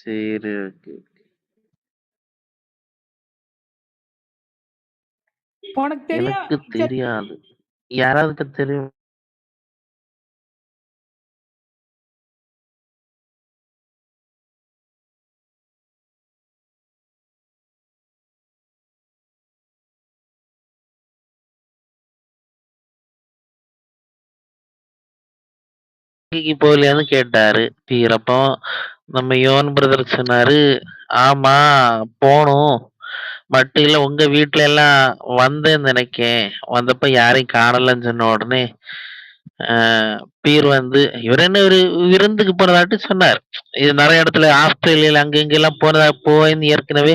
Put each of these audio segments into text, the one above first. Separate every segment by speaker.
Speaker 1: சரி. ஓகே.
Speaker 2: உனக்கு
Speaker 1: எனக்கு. தெரியாது. யாராவதுக்கு தெரியும்? போகலையான்னு கேட்டாரு. தீரப்போ நம்ம யுவன் பிரதர் சொன்னாரு, "ஆமா போனோம் பட் இல்ல உங்க வீட்ல எல்லாம் வந்தேன்னு நினைக்கேன் வந்தப்ப யாரையும் காணலன்னு" சொன்ன உடனே, பீர் வந்து இவர் என்ன ஒரு விருந்துக்கு போனதாட்டு சொன்னார் இது நிறைய இடத்துல ஆஸ்திரேலியால அங்க எல்லாம் போனதா போயின்னு ஏற்கனவே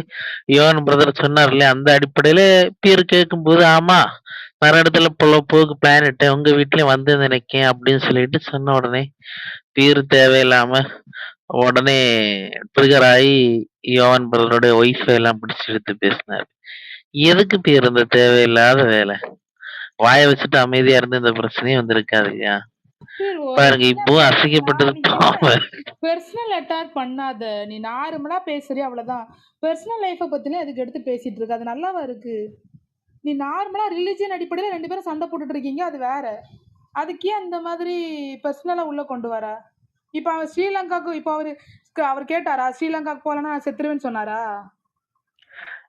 Speaker 1: யோன் பிரதர் சொன்னார் இல்லையா? அந்த அடிப்படையில பீர் கேட்கும்போது, "ஆமா நிறைய இடத்துல போல போக்கு பிளான் இட்டேன். உங்க வீட்லயும் வந்தேன்னு நினைக்கேன் அப்படின்னு சொல்லிட்டு சொன்ன உடனே, பீர் தேவையில்லாம உடனே ட்ரிகர் ஆயி யுவன் பிரதருடைய ஒய்ஃப எல்லாம் பிடிச்சு இழுத்து பேசினாரு. எதுக்கு பீர் இந்த தேவையில்லாத வேல? வாய வச்சுட்டு அமைதியா இருந்து இந்த பிரச்சனையே வந்திருக்காது இல்லையா?
Speaker 2: பீர் ஒரு
Speaker 1: பாருங்க
Speaker 2: சின்ன
Speaker 1: இப்பவும் அசிங்கப்பட்டது
Speaker 2: நீ
Speaker 1: பாவம்.
Speaker 2: பெர்சனல் அட்டாக் பண்ணாத. நீ நார்மலா பேசுறியா அவ்வளோதான். பெர்சனல் லைஃப்ப பத்திலாம் எதுக்கு எடுத்து பேசிட்டு இருக்க? அது நல்லாவா இருக்கு? நீ நார்மலா ரிலிஜியன் அடிப்படையில 2 பேரும் சண்டை போட்டுட்டு இருக்கீங்க. அது வேற. அதுக்கு ஏன் இந்த மாதிரி பெர்சனலா உள்ள கொண்டு வர? இப்ப அவர் ஸ்ரீலங்காவுக்கு இப்ப அவரு அவர் கேட்டாரா? ஸ்ரீலங்காவுக்கு போலன்னா நான் செத்துருவேன்னு சொன்னாரா?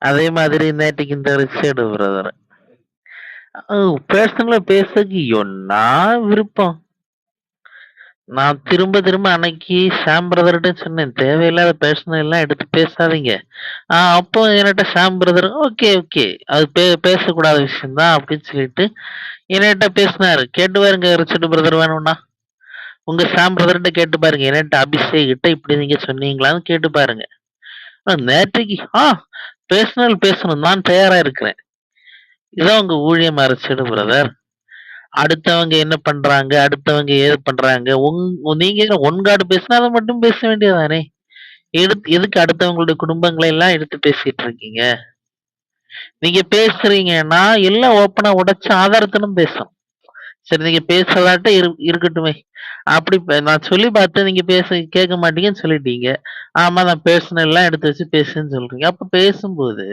Speaker 1: அதே மாதிரி நேற்றுக்கு இந்த ரிச்சர்டு பிரதர். அ பேசுறதுக்கு என்ன விருப்பம். நான் திரும்ப திரும்ப அன்னைக்கு ஷாம் பிரதர்கிட்ட சொன்னேன். தேவையில்லாத பெர்சனல் எல்லாம் எடுத்து பேசாதீங்க. ஆஹ் அப்போ என்கிட்ட ஷாம் பிரதர் ஓகே, ஓகே. அது பே பேசக்கூடாத விஷயம் தான் அப்படின்னு சொல்லிட்டு என்கிட்ட பேசினாரு. கேட்டு பாருங்க ரிச்சர்டு பிரதர் வேணும்னா. உங்க சாம் பிரதர்ட்ட கேட்டு பாருங்க. என்கிட்ட அபிஷேக் கிட்ட இப்படி நீங்க சொன்னீங்களான்னு கேட்டு பாருங்க. நேற்றுக்கு நேற்றைக்கு ஆ பேசினால் பேசணும். நான் தயாரா இருக்கிறேன். இதான் உங்க ஊழியம் ரிச்சர்டு பிரதர். அடுத்தவங்க என்ன பண்றாங்க? அடுத்தவங்க ஏது பண்றாங்க? உங் நீங்க ஒன்காடு பேசினா அதை மட்டும் பேச வேண்டியதானே தானே! எதுக்கு அடுத்தவங்களுடைய குடும்பங்களை எல்லாம் எடுத்து பேசிட்டு இருக்கீங்க? நீங்க பேசுறீங்கன்னா எல்லாம் ஓப்பனா உடைச்சு ஆதாரத்திலும் பேசணும். சரி நீங்க பேசலாட்ட இரு இருக்கட்டுமே. அப்படி நான் சொல்லி பார்த்து நீங்க பேச கேட்க மாட்டீங்கன்னு சொல்லிட்டீங்க. ஆமா நான் பெர்சனல்லாம் எடுத்து வச்சு பேசுன்னு சொல்றீங்க. அப்ப பேசும்போது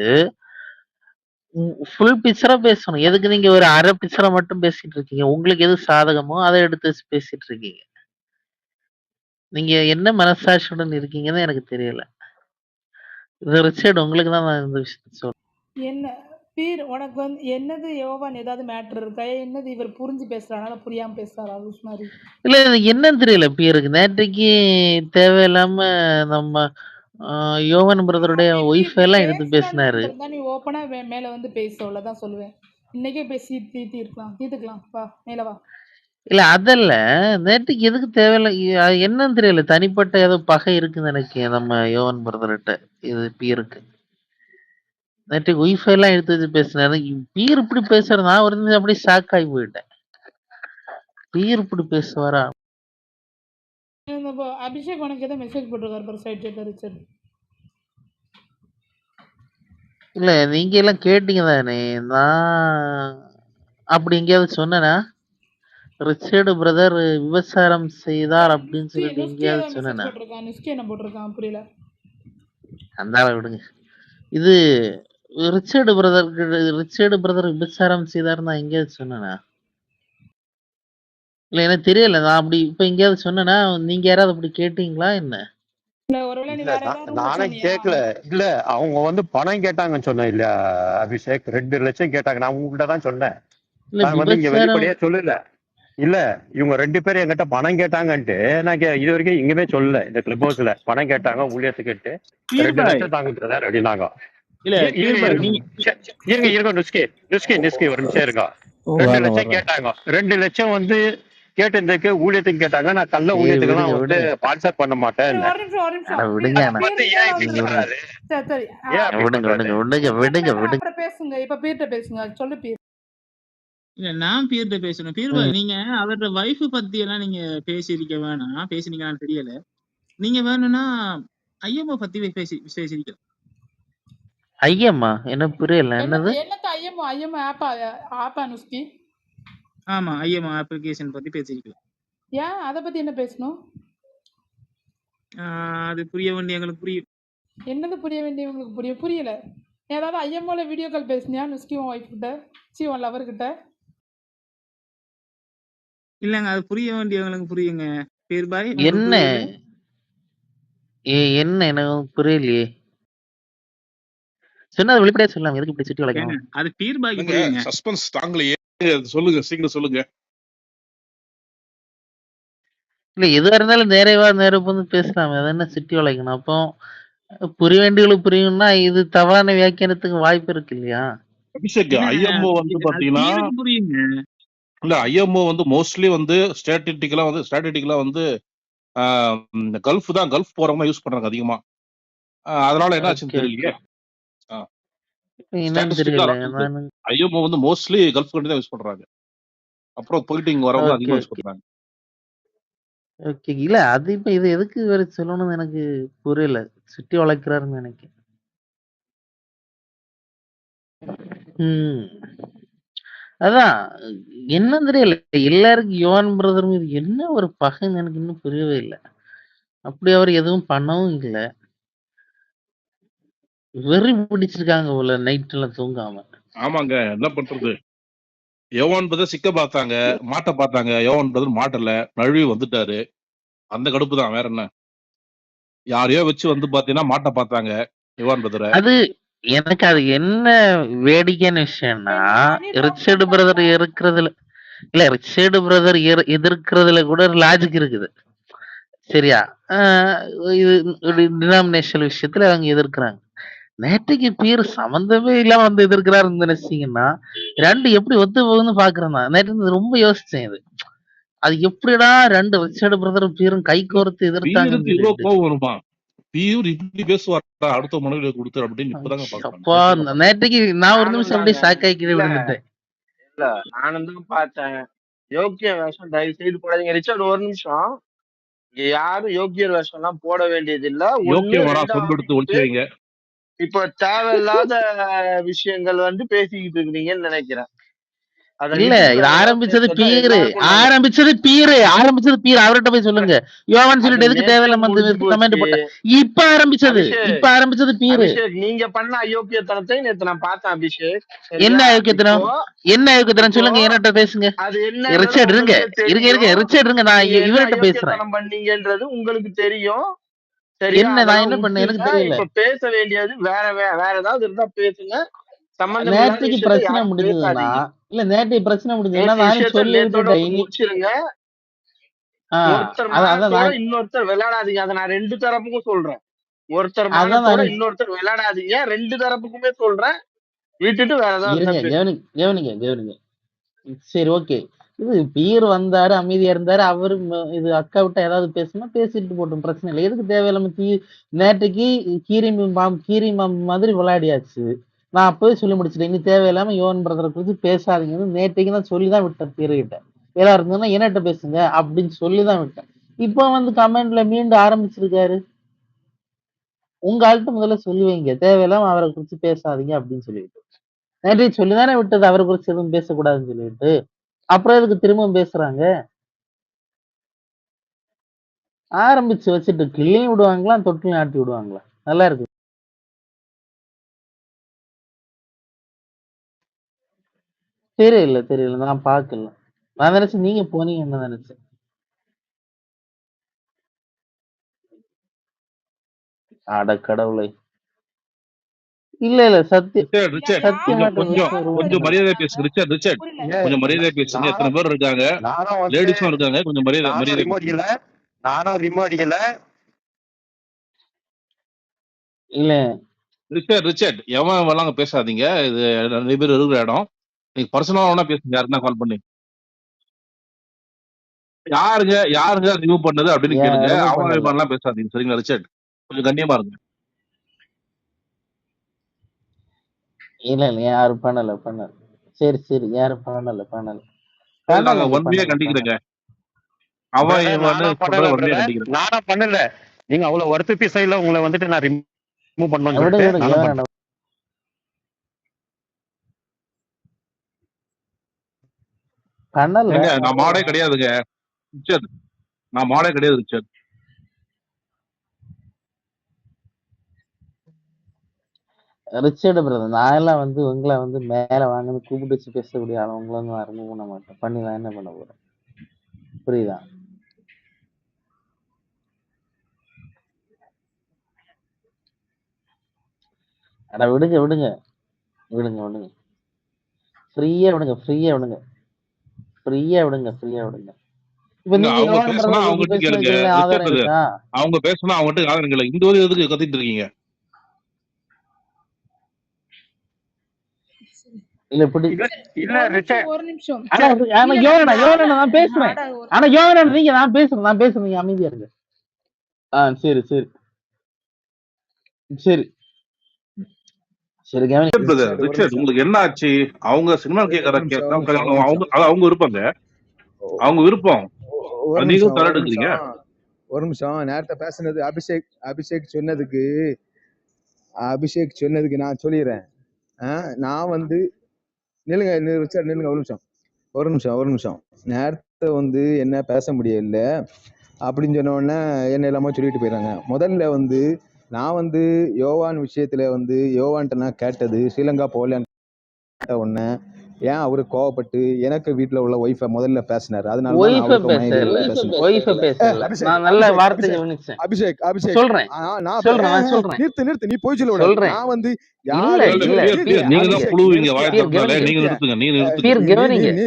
Speaker 1: ஃபுல் பிக்சரா பேசணும். எதுக்கு நீங்க ஒரு அரை பிக்சரா மட்டும் பேசிட்டு இருக்கீங்க? உங்களுக்கு எது சாதகமோ அதை எடுத்து வச்சு பேசிட்டு இருக்கீங்க. நீங்க என்ன மனசாட்சியுடன் இருக்கீங்கன்னு எனக்கு தெரியல. இது ரிச்சர்ட் உங்களுக்கு தான் நான் இந்த விஷயத்த சொல்றேன்
Speaker 2: என்ன பீர் உனக்கு வந்து என்னது யோவான் ஏதாவது மேட்டர் இருக்கா? என்னது இவர் புரிஞ்சு பேசுறாரா? புரியாம பேசுறாரா? லூஸ் மாரி.
Speaker 1: இல்ல இது என்னன்னு தெரியல பீருக்கு. நேத்தைக்கு தேவையில்லாம நம்ம யோவான் பிரதருடைய ஒய்ஃப் எல்லாம் எடுத்து பேசினாரு.
Speaker 2: நீ ஓப்பனா மேல வந்து பேசு அவ்வளோதான் சொல்லுவேன். இன்னைக்கே பேசி தீர்த்தி இருக்கலாம். தீர்த்துக்கலாம். வா மேல வா.
Speaker 1: இல்ல அதல்ல. நேத்தைக்கு எதுக்கு தேவையில்ல என்னன்னு தெரியல. தனிப்பட்ட ஏதோ பகை இருக்குன்னு நெனைக்கிறேன் நம்ம யோவான் பிரதர்ட்ட. இது பீருக்கு. நேற்றைக்கு ஒய்ஃப் எல்லாம் எடுத்து வச்சு பேசினாரு. பீர் இப்படி பேசுறது நான் ஒரு நிமிஷம் அப்படியே ஷாக் ஆகி போயிட்டேன். பீர் இப்படி பேசுவாரா?
Speaker 2: அபிஷேக் உனக்கு ஏதோ மெசேஜ் போட்டிருக்காரு பாரு சைட் சேட்ல ரிச்சர்ட்.
Speaker 1: இல்ல நீங்க எல்லாம் கேட்டீங்க தானே! நான் அப்படி எங்கேயாவது சொன்னேனா? ரிச்சர்டு பிரதர் விபச்சாரம் செய்தார் அப்படின்னு சொல்லிட்டு எங்கேயாவது சொன்னேனா?
Speaker 2: போட்டிருக்கான். புரியல.
Speaker 1: அந்த விடுங்க. இது ரிச்சர்டு பிரதர் ரிச்சர்டு பிரதர் விபச்சாரம் செய்தார்ன்னு நான் எங்கேயாவது சொன்னேனா? இல்ல எனக்கு தெரியல. நான் அப்படி இப்ப எங்கேயாவது சொன்னேனா? நீங்க யாராவது அப்படி கேட்டீங்களா என்ன?
Speaker 2: இல்ல
Speaker 3: இல்ல நான்? கேட்கல. இல்ல அவங்க வந்து பணம் கேட்டாங்கன்னு சொன்னேன் இல்லையா அபிஷேக்? 2,00,000 கேட்டாங்க. நான் உங்ககிட்ட தான் சொன்னேன்.
Speaker 1: இல்ல
Speaker 3: நான் வந்து இங்க வெளிப்படையா சொல்லல. இல்ல இவங்க 2 பேரும் என்கிட்ட பணம் கேட்டாங்கன்ட்டு நான் கே இதுவரைக்கும் எங்கேயுமே சொல்லல. இந்த கிளப் ஹவுஸ்ல. பணம் கேட்டாங்க ஊழியத்துக்குன்ட்டு.
Speaker 4: பீர் பாய்
Speaker 3: 2,00,000 தாங்க பிரதர் அப்படின்னாங்க.
Speaker 4: இல்ல
Speaker 3: இருங்க இருங்க. நுஸ்கி நுஸ்கி நுஸ்கி ஒரு நிமிஷம் இருங்க. ரெண்டு லட்சம். கேட்டாங்க. 2 லட்சம் வந்து கேட்டதுக்கு ஊழியத்துக்கு கேட்டாங்க. நான் கள்ள
Speaker 1: சரி
Speaker 3: ஊழியத்துக்கெல்லாம்
Speaker 1: விடுங்க
Speaker 3: வந்து. ஸ்பான்சர் பண்ண மாட்டேன்.
Speaker 2: பேசுங்க. இப்ப பீர்ட்ட பேசுங்க. சொல்லு பீர்.
Speaker 4: இல்ல நான் பீர்ட்ட பேசணும். பீர் பாய்
Speaker 1: ம்.
Speaker 4: நீங்க அவரோட வைஃப் பத்தி எல்லாம் நீங்க பேசியிருக்க வேணாம். பேசுனீங்களான்னு தெரியல. நீங்க வேணும்னா ஐயம்மா பத்தி பேசி பேசியிருக்கலாம்.
Speaker 1: ஐயம்மா? என்ன புரியல. என்னது?
Speaker 2: என்னத்த ஐயமோ ஐயமோ ஆப்பா ஆப்பா நுஸ்கி?
Speaker 4: ஆமா ஐயம்மா அப்ளிகேஷன் பத்தி பேசியிருக்கலாம்.
Speaker 2: ஏன்? அத பத்தி என்ன பேசணும்?
Speaker 4: ஆஹ் அது புரிய வேண்டிய எங்களுக்கு புரியும்
Speaker 2: என்னது புரிய வேண்டியவங்களுக்கு புரிய புரியல. ஏதாவது ஐஎம்ஓல வீடியோ கால் பேசுனியா நுஸ்கி உன் ஒய்ஃப் கிட்ட? சி உன் லவர் கிட்ட?
Speaker 4: இல்லங்க அது புரிய வேண்டியவங்களுக்கு புரியுங்க. பேர் பாய்
Speaker 1: என்ன? ஏ என்ன? எனக்கு புரியலையே. சொன்னா வெளிப்படையா சொல்லலாம். எதுக்கு இப்படி சுத்தி வளைக்கணும்?
Speaker 4: அது புரியுங்க
Speaker 5: சஸ்பென்ஸ் தாங்கலையே. சொல்லுங்க சீக்கிரம் சொல்லுங்க.
Speaker 1: இல்ல எதுவா இருந்தாலும் நேரவா நேரம் வந்து பேசலாம். அதை என்ன சுத்தி வளைக்கணும்? அப்போ புரிய வேண்டியவங்களுக்கு புரியும்னா இது தவறான வியாக்கியானத்துக்கு வாய்ப்பு இருக்கு இல்லையா?
Speaker 5: அபிஷேக் ஐஎம்ஓ வந்து பாத்தீங்கன்னா இல்ல ஐஎம்ஓ வந்து மோஸ்ட்லி வந்து ஸ்டாட்டிஸ்டிக்கலா வந்து ஸ்டாட்டிஸ்டிக்கலா வந்து கல்ஃப் தான் கல்ஃப் போறவங்க யூஸ் பண்றாங்க அதிகமா. அதனால என்ன ஆச்சுன்னு தெரியலையே
Speaker 1: என்னன்னு
Speaker 5: Statistical
Speaker 1: தெரியல
Speaker 5: ஆ
Speaker 1: நான்
Speaker 5: ஐஎம்ஓ வந்து மோஸ்ட்லி கல்ஃப் கண்ட்ரி தான் யூஸ் பண்றாங்க. அப்புறம் போயிட்டு இங்க வரவங்க அதிகமா யூஸ். பண்றாங்க.
Speaker 1: ஓகே இல்ல அது இப்ப இது எதுக்கு வேற சொல்லணும்னு எனக்கு புரியல. சுத்தி வளைக்கிறாருன்னு நினைக்கிறேன். ம். அதான் என்னன்னு தெரியல எல்லாருக்கும் யுவான் பிரதர் மீது என்ன ஒரு பகைன்னு எனக்கு இன்னும் புரியவே இல்லை. அப்படி அவர் எதுவும் பண்ணவும் இல்லை. வெறி பிடிச்சிருக்காங்க போல நைட்ல தூங்காம.
Speaker 5: ஆமாங்க என்ன பண்றது? யோவான் பிரதர் சிக்க பார்த்தாங்க மாட்ட பார்த்தாங்க. யோவான் பிரதர் மாட்டல நழுவி வந்துட்டாரு. அந்த கடுப்பு தான் வேற என்ன? யாரையோ வச்சு வந்து பாத்தீங்கன்னா மாட்ட பார்த்தாங்க யோவான் பிரதரை.
Speaker 1: அது எனக்கு அது என்ன வேடிக்கையான விஷயம்னா ரிச்சர்டு பிரதர் இருக்கிறதுல இல்ல ரிச்சர்டு பிரதர் எதிர்க்கிறதுல கூட லாஜிக் இருக்குது. சரியா? இது டினாமினேஷனல் விஷயத்துல அவங்க எதிர்க்கிறாங்க. நேற்றுக்கு பேர் சம்பந்தமே இல்லாம வந்து எதிர்க்கிறாருன்னு நினைச்சீங்கன்னா ரெண்டு எப்படி ஒத்து போகுதுன்னு பாக்குறேன் நான் நேற்று ரொம்ப யோசிச்சேன் இது. அது எப்படிடா ரெண்டு ரிச்சர்டு பிரதரும் பேரும் கை கோர்த்து
Speaker 5: வருமா? பீர் இப்படி பேசுவாரா? அடுத்த மனைவி கொடுத்து அப்படின்னு இப்பதாங்க
Speaker 1: அப்பா
Speaker 5: பாக்குறேன்
Speaker 1: நேற்றுக்கு நான் ஒரு நிமிஷம் அப்படியே சாக்காய்க்கிட்டு
Speaker 6: இல்ல.
Speaker 1: விழுந்துட்டேன்.
Speaker 6: இல்ல நானும் தான் பார்த்தேன். யோக்கிய வேஷம் தயவு செய்து போடாதீங்க. ரிச்சர்ட் ஒரு நிமிஷம். இங்க யாரும் யோக்கியர் வேஷம் எல்லாம் போட வேண்டியது இல்ல இப்ப தேவையில்லாத விஷயங்கள் வந்து பேசிக்கிட்டு இருக்கிறீங்கன்னு நினைக்கிறேன்.
Speaker 1: இல்ல இது ஆரம்பிச்சது பீரு. ஆரம்பிச்சது பீரு ஆரம்பிச்சது பீரு அவர்கிட்ட போய் சொல்லுங்க. யோவான் சொல்லிட்டு எதுக்கு தேவையில்லாம கமெண்ட் போட்ட. இப்ப ஆரம்பிச்சது. இப்ப ஆரம்பிச்சது பீரு
Speaker 6: நீங்க பண்ண அயோக்கியத்தனத்தை நேத்து நான் பார்த்தேன் அபிஷேக்?
Speaker 1: என்ன அயோக்கியத்தனம்? என்ன அயோக்கியத்தனம்? சொல்லுங்க என்னட்ட பேசுங்க.
Speaker 6: அது என்ன
Speaker 1: ரிச்சர்ட் இருங்க இருங்க இருங்க ரிச்சர்ட் இருங்க நான் இவர்கிட்ட பேசுறேன்.
Speaker 6: பண்ணீங்கன்றது உங்களுக்கு தெரியும்?
Speaker 1: என்ன, நான் என்ன பண்ணேன்? எனக்கு
Speaker 6: விட்டுருங்க.
Speaker 1: தெரியல.
Speaker 6: இப்ப பேச வேண்டியது வேற வேற ஏதாவது இருந்தா பேசுங்க.
Speaker 1: நேற்றுக்கு பிரச்சனை முடிஞ்சதுன்னா இல்ல நேற்றைக்கு பிரச்சனை முடிஞ்சதுன்னா நான்
Speaker 6: இன்னொருத்தர் விளையாடாதீங்க. அதை நான் ரெண்டு தரப்புக்கும் சொல்றேன். ஒருத்தர் இன்னொருத்தர் விளையாடாதீங்க. ரெண்டு தரப்புக்குமே சொல்றேன். விட்டுட்டு வேற ஏதாவது
Speaker 1: சரி ஓகே. இது பீர் வந்தாரு அமைதியா இருந்தாரு அவரு இது அக்கா விட்ட ஏதாவது பேசுனா பேசிட்டு போட்டோம் பிரச்சனை இல்லை. எதுக்கு தேவையில்லாம தீ நேற்றுக்கு கீரி மாம் கீரி மாம் மாதிரி விளையாடியாச்சு. நான் அப்பவே சொல்லி முடிச்சிட்டேன் இனி தேவையில்லாம யோன் பிரதரை குறித்து பேசாதீங்கன்னு நேற்றுக்கு தான் சொல்லி தான் விட்டேன் பீர்கிட்ட ஏதா இருந்ததுன்னா என்னட்ட பேசுங்க அப்படின்னு சொல்லி தான் விட்டேன். இப்போ வந்து கமெண்ட்ல மீண்டும் ஆரம்பிச்சிருக்காரு. உங்க ஆள்கிட்ட முதல்ல சொல்லி வைங்க தேவையில்லாம அவரை குறித்து பேசாதீங்க அப்படின்னு சொல்லிட்டு. நேற்றைக்கு சொல்லிதானே விட்டது அவரை குறித்து எதுவும் பேசக்கூடாதுன்னு சொல்லிட்டு. அப்புறம் எதுக்கு திரும்பவும் பேசுறாங்க? ஆரம்பிச்சு வச்சுட்டு கிள்ளையும் விடுவாங்களா தொட்டிலையும் ஆட்டி விடுவாங்களா? நல்லா இருக்கு. தெரியல தெரியல. நான் பார்க்கல. நான் நினைச்சேன் நீங்க போனீங்கன்னு நினைச்சேன். அட கடவுளை. இல்ல இல்ல சத்தியம்
Speaker 5: ரிச்சர்ட் கொஞ்சம் கொஞ்சம் மரியாதை பேசுங்க ரிச்சர்ட் ரிச்சர்ட். கொஞ்சம் மரியாதை பேசுங்க எத்தனை பேர் இருக்காங்க? லேடிஸும் இருக்காங்க கொஞ்சம் மரியாதை மரியாதை
Speaker 3: நானும் ரிமோட் இல்ல
Speaker 1: இல்ல.
Speaker 5: ரிச்சர்ட் ரிச்சர்ட் எவன் வரலாம் பேசாதீங்க. இது நிறைய பேர் இருக்கிற இடம். நீங்க பர்சனலா வேணா பேசுங்க யாருன்னா கால் பண்ணி. யாருங்க யாருங்க ரிமூவ் பண்ணது அப்படின்னு கேளுங்க. அவன் பேசாதீங்க. சரிங்களா ரிச்சர்ட்? கொஞ்சம் கண்ணியமா இருங்க.
Speaker 1: இல்ல இல்ல. யாரும் பண்ணல பண்ணல. சரி சரி. யாரும் பண்ணல பண்ணல.
Speaker 5: நாங்க
Speaker 1: பண்ணல
Speaker 5: ஒன் வீக்
Speaker 1: பண்ணல
Speaker 5: கண்டிக்கிறேங்க. இவன்
Speaker 3: நானும் பண்ணல நீங்க அவ்வளவு வருத்த பீசையில உங்களை வந்துட்டு நான் ரிமூவ் பண்ணல.
Speaker 5: நான் மாடே கிடையாதுங்க. நான் மாடே கிடையாது ரிச்சர்ட்.
Speaker 1: ரிச்சர்டு பிரதர் நான் எல்லாம் வந்து உங்களை வந்து மேல வாங்கன்னு கூப்பிட்டு வச்சு பேசக்கூடிய ஆள் உங்களை வந்து நான் ரிமூவ் பண்ண மாட்டேன். பண்ணி நான் என்ன பண்ண போறேன்? புரியுதா? அட விடுங்க விடுங்க. விடுங்க விடுங்க. ஃப்ரீயா விடுங்க ஃப்ரீயா விடுங்க. ஃப்ரீயா விடுங்க ஃப்ரீயா விடுங்க.
Speaker 5: அவங்க பேசுனா அவங்க ரிச்சர்டு
Speaker 1: இருக்கா?
Speaker 5: அவங்க பேசுனா அவங்ககிட்ட ஆதாரம் இல்லை இந்த ஒரு எதுக்கு கத்திட்டு இருக்கீங்க.
Speaker 1: இல்ல இப்படி
Speaker 3: இல்ல
Speaker 2: ஒரு நிமிஷம்.
Speaker 1: ஆனா யோகனா
Speaker 2: நான்
Speaker 1: யோகனா நான் பேசுறேன். ஆனா யோகனா நீங்க நான் பேசுறேன் நான் பேசுறேன் நீங்க அமைதியா இருங்க. ஆ சரி சரி. சரி. சரி
Speaker 5: ரிச்சர்ட் உங்களுக்கு என்ன ஆச்சு? அவங்க சினிமா கேட்கற அவங்க அவங்க விருப்பங்க. அவங்க விருப்பம். நீங்களும் தர
Speaker 7: ஒரு
Speaker 5: எடுக்கிறீங்க
Speaker 7: நிமிஷம். ஒரு நிமிஷம் நேரத்தை பேசுனது அபிஷேக் அபிஷேக் சொன்னதுக்கு அபிஷேக் சொன்னதுக்கு நான் சொல்லிடுறேன். நான் வந்து நில்லுங்க நில்லு நில்லுங்க ஒரு நிமிஷம். ஒரு நிமிஷம் ஒரு நிமிஷம். நேரத்தை வந்து என்ன பேச முடியல அப்படின்னு சொன்னோடனே என்ன எல்லாமே சொல்லிட்டு போயிடுறாங்க. முதல்ல வந்து நான் வந்து யோவான் விஷயத்துல வந்து யோவான்ட்ட நான் கேட்டது ஸ்ரீலங்கா போகலன்னு கேட்ட உடனே ஏன் அவரு கோவப்பட்டு எனக்கு வீட்ல உள்ள ஒய்ஃபை முதல்ல பேசினாரு? அதனால அபிஷேக்
Speaker 1: நான் நல்ல
Speaker 7: அபிஷேக்
Speaker 1: வார்த்தை
Speaker 7: அபிஷேக்
Speaker 1: கவனிச்சேன்.
Speaker 7: அபிஷேக் அபிஷேக்.
Speaker 1: சொல்றேன்.
Speaker 7: நான்
Speaker 1: சொல்றேன்
Speaker 7: நிறுத்து நிறுத்து நீ போய் சொல்ல
Speaker 1: சொல்றேன்.
Speaker 7: நான் வந்து நிறுத்து நிறுத்து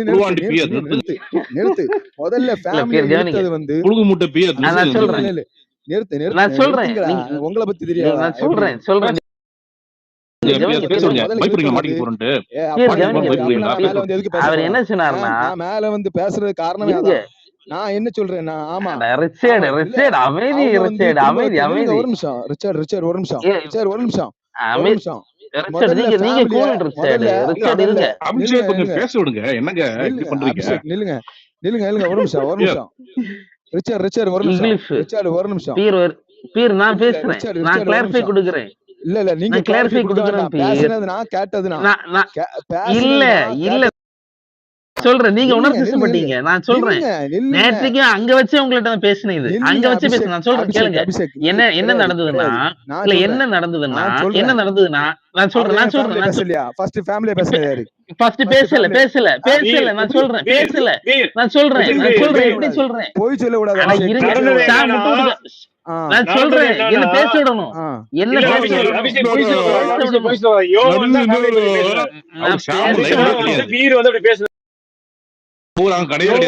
Speaker 7: நிறுத்து. நிறுத்து நிறுத்து முதல்ல இழுத்தது வந்து நில்லு நிறுத்து
Speaker 1: நான்
Speaker 7: நிறுத்து
Speaker 1: சொல்றேன்.
Speaker 7: உங்களை பத்தி தெரியாதா?
Speaker 1: நான் சொல்றேன் சொல்றேன். அவர் என்ன
Speaker 7: நான் மேல வந்து பேசுறது காரணமே நான் என்ன சொல்றேன் நான் ஆமா
Speaker 1: ரிச்சர்டு ரிச்சர்டு அமைதி ரிச்சர்டு அமைதி அமைதி.
Speaker 7: ஒரு நிமிஷம் ரிச்சர்ட் ரிச்சர்ட் ஒரு நிமிஷம். ரிச்சர்ட் ஒரு நிமிஷம். ஒரு நிமிஷம். நில்லுங்க
Speaker 5: கொஞ்சம்
Speaker 7: நில்லுங்க நில்லுங்க
Speaker 5: பண்றீங்க?
Speaker 7: அபிஷேக் நில்லுங்க. நில்லுங்க நில்லுங்க ஒரு நிமிஷம் ஒரு நிமிஷம். ரிச்சர்ட் ரிச்சர்ட் ஒரு நிமிஷம். ரிச்சர்ட் ஒரு நிமிஷம்.
Speaker 1: பீர் நான் பேசுறேன். நான் கிளாரிஃபை கொடுக்குறேன்.
Speaker 7: இல்ல இல்ல நீங்க கிளாரிஃபை
Speaker 1: கிளாரிஃபை
Speaker 7: கொடுக்க
Speaker 1: கொடுக்குறேன்
Speaker 7: வேண்டாம்
Speaker 1: பீர்
Speaker 7: பேசுனது நான் கேட்டது நான்.
Speaker 1: இல்ல இல்ல சொல்றேன். நீங்க உணர்ச்சி மாட்டீங்க நான் சொல்றேன். நேற்றுக்கு அங்க வச்சு உங்கள்ட்ட நான் பேசினேன் இது. அங்க வச்சு பேசுனேன் நான் சொல்றேன் கேளுங்க. என்ன என்ன நடந்ததுன்னா இல்ல என்ன நடந்ததுன்னா
Speaker 7: நான்
Speaker 1: என்ன
Speaker 7: சொல்றேன்.
Speaker 1: நடந்ததுன்னா நான் சொல்றேன் நான் சொல்றேன் நான்
Speaker 7: ஃபர்ஸ்ட் ஃபேமிலிய
Speaker 1: பேசல பேசல பேசல நான் சொல்றேன் பேசல. நான் சொல்றேன் நான் சொல்றேன் எப்படி சொல்றேன்?
Speaker 7: போய் சொல்ல கூடாது
Speaker 1: இருங்க நான் சொல்றேன் என்ன பேச விடணும்? என்ன பேச விடணும்? பேச பேச
Speaker 8: வந்து அப்படி
Speaker 5: பூரா கிடையாது.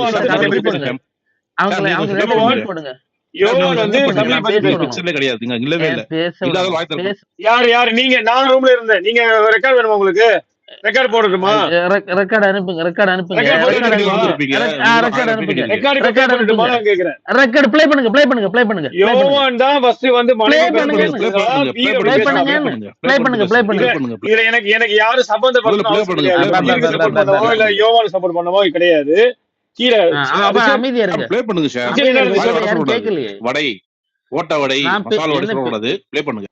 Speaker 5: கிடையாது. இல்லவே இல்ல.
Speaker 8: யாரு யாரு? நீங்க நான் ரூம்ல இருந்தேன். நீங்க ரெக்கார்ட் வேணுமா உங்களுக்கு? ரெக்கார்ட் போடணுமா?
Speaker 1: ரெக்கார்ட் அனுப்புங்க ரெக்கார்ட் அனுப்புங்க.
Speaker 8: ரெக்கார்ட்
Speaker 5: நீங்க
Speaker 1: அனுப்புங்க
Speaker 5: நீங்க
Speaker 1: ரெக்கார்ட் அனுப்புங்க ப்ளே பண்ணுங்க ப்ளே பண்ணுங்க ப்ளே பண்ணுங்க ப்ளே பண்ணுங்க.
Speaker 8: யோவான் தான் ஃபர்ஸ்ட் வந்து
Speaker 1: ப்ளே பண்ணுங்க.
Speaker 5: ப்ளே பண்ணுங்க ப்ளே பண்ணுங்க ப்ளே பண்ணுங்க.
Speaker 8: இதுல எனக்கு எனக்கு யாரு சப்போர்ட் பண்ணவோ இல்ல யோவானு சப்போர்ட் பண்ணவோ கிடையாது. கீழே
Speaker 1: அமைதியா இருங்க.
Speaker 5: ப்ளே பண்ணுங்க சார்
Speaker 1: கேட்கலையே
Speaker 5: வடை ஓட்ட வடை மசாலா வடை சொல்லக்கூடாது ப்ளே பண்ணுங்க.